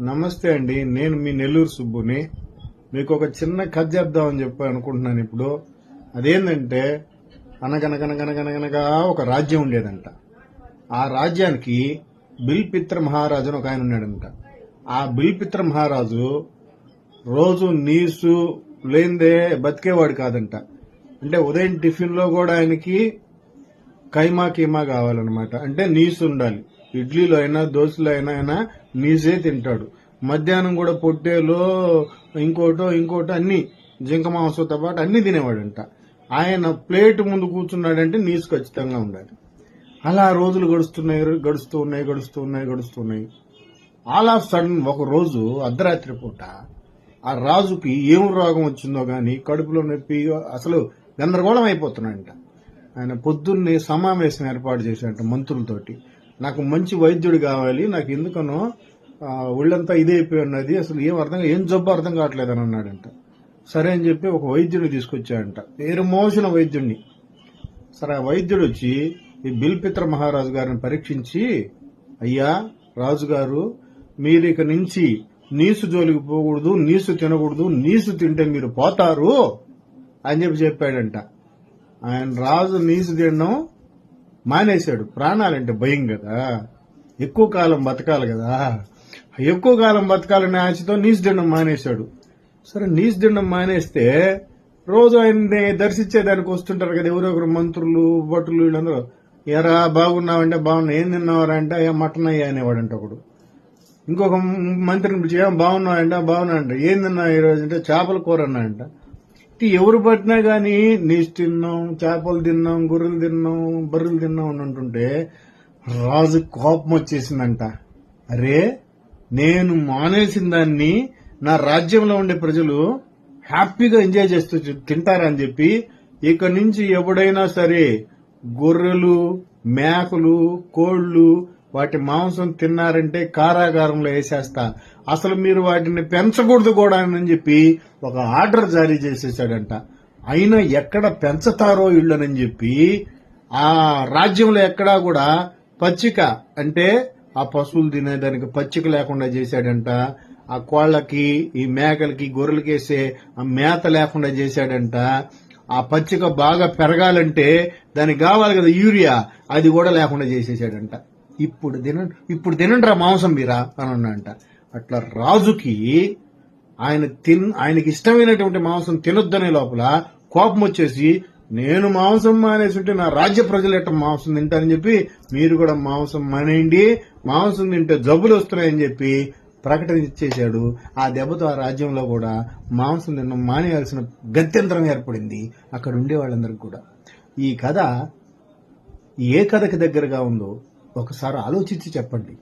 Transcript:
నమస్తే అండి నేను మీ నెల్లూరు సుబ్బుని. మీకు ఒక చిన్న కథ చెప్దామని చెప్పి అనుకుంటున్నాను ఇప్పుడు. అదేంటంటే అనగనగనగనగనగనగా ఒక రాజ్యం ఉండేదంట. ఆ రాజ్యానికి బిల్పిత్ర మహారాజు అని ఒక ఆయన ఉన్నాడంట. ఆ బిల్పిత్ర మహారాజు రోజు నీసు లేనిదే బతికేవాడు కాదంట. అంటే ఉదయం టిఫిన్లో కూడా ఆయనకి కైమా కీమా కావాలన్నమాట. అంటే నీసు ఉండాలి. ఇడ్లీలో అయినా దోశలో అయినా అయినా నీసే తింటాడు. మధ్యాహ్నం కూడా పొట్టేలో ఇంకోటో ఇంకోటో అన్ని జింక మాంసంతో పాటు అన్ని తినేవాడంట. ఆయన ప్లేట్ ముందు కూర్చున్నాడంటే నీసు ఖచ్చితంగా ఉండాలి. అలా రోజులు గడుస్తున్నాయి గడుస్తూ ఉన్నాయి గడుస్తూ ఉన్నాయి గడుస్తూ ఉన్నాయి. ఆల్ ఆఫ్ సడన్ ఒక రోజు అర్ధరాత్రి పూట ఆ రాజుకి ఏం రోగం వచ్చిందో కానీ కడుపులో నొప్పి అసలు గందరగోళం అయిపోతున్నాడంట ఆయన పొద్దున్నే సమావేశం ఏర్పాటు చేశాడంట మంత్రులతోటి. నాకు మంచి వైద్యుడు కావాలి నాకు ఎందుకనో ఒళ్ళంతా ఇదే అయిపోయి ఉన్నది అసలు ఏం అర్థం ఏం జబ్బు అర్థం కావట్లేదు అని అన్నాడంట. సరే అని చెప్పి ఒక వైద్యుడిని తీసుకొచ్చాడంట. పేరు మోసిన వైద్యుడిని సరే ఆ వైద్యుడు వచ్చి ఈ బిల్పిత్ర మహారాజు గారిని పరీక్షించి అయ్యా రాజుగారు మీరు ఇక నుంచి నీసు జోలికి పోకూడదు నీసు తినకూడదు నీసు తింటే మీరు పోతారు అని చెప్పి చెప్పాడంట. ఆయన రాజు నీసు తినడం మానేశాడు. ప్రాణాలంటే భయం కదా. ఎక్కువ కాలం బతకాలి కదా. ఎక్కువ కాలం బతకాలనే ఆశతో నీసు దిండం మానేశాడు. సరే నీసు దిండం మానేస్తే రోజు ఆయన్ని దర్శించేదానికి వస్తుంటారు కదా ఎవరో ఒకరు మంత్రులు భటులు వీళ్ళందరూ. ఎరా బాగున్నావంటే బాగున్నా ఏం తిన్నావరా అంటే "అయ్యా, మటన్ అయ్యా అనేవాడంట ఒకడు. ఇంకొక మంత్రిని పిలిచి "ఏం బాగున్నావంటే బాగున్నా అంట ఏం తిన్నావు ఈ రోజు అంటే చేపల కూర అన్నా అంట ఎవరు పట్టినా గాని నీచు తిన్నాం చేపలు తిన్నాం గొర్రెలు తిన్నాం బర్రెలు తిన్నాం అని అంటుంటే రాజు కోపం వచ్చేసిందంట. అరే నేను మానేసిన దాన్ని నా రాజ్యంలో ఉండే ప్రజలు హ్యాపీగా ఎంజాయ్ చేస్తూ తింటారని చెప్పి ఇక నుంచి ఎవడైనా సరే గొర్రెలు మేకలు కోళ్ళు వాటి మాంసం తిన్నారంటే కారాగారంలో వేసేస్తా. అసలు మీరు వాటిని పెంచకూడదు కూడా అని చెప్పి ఒక ఆర్డర్ జారీ చేసేసాడంట. అయినా ఎక్కడ పెంచుతారో ఇళ్ళనని చెప్పి ఆ రాజ్యంలో ఎక్కడా కూడా పచ్చిక అంటే ఆ పశువులు తినేదానికి పచ్చిక లేకుండా చేశాడంట. ఆ కోళ్ళకి ఈ మేకలకి గొర్రెలకి వేసే ఆ మేత లేకుండా చేశాడంట. ఆ పచ్చిక బాగా పెరగాలంటే దానికి కావాలి కదా యూరియా. అది కూడా లేకుండా చేసేసాడంట. ఇప్పుడు తిన ఇప్పుడు తినండిరా మాంసం మీరా అని అన్నంట అట్లా రాజుకి ఆయన తిన్ ఆయనకి ఇష్టమైనటువంటి మాంసం తినొద్దనే లోపల కోపం వచ్చేసి నేను మాంసం మానేసుంటే నా రాజ్య ప్రజలు ఎట్ట మాంసం తింటారని చెప్పి మీరు కూడా మాంసం మానేయండి మాంసం తింటే జబ్బులు వస్తున్నాయని చెప్పి ప్రకటన ఇచ్చేశాడు. ఆ దెబ్బతో ఆ రాజ్యంలో కూడా మాంసం తిన్న మానేయాల్సిన గత్యంతరం ఏర్పడింది అక్కడ ఉండే వాళ్ళందరికీ కూడా. ఈ కథ ఏ కథకి దగ్గరగా ఉందో ఒకసారి ఆలోచించి చెప్పండి.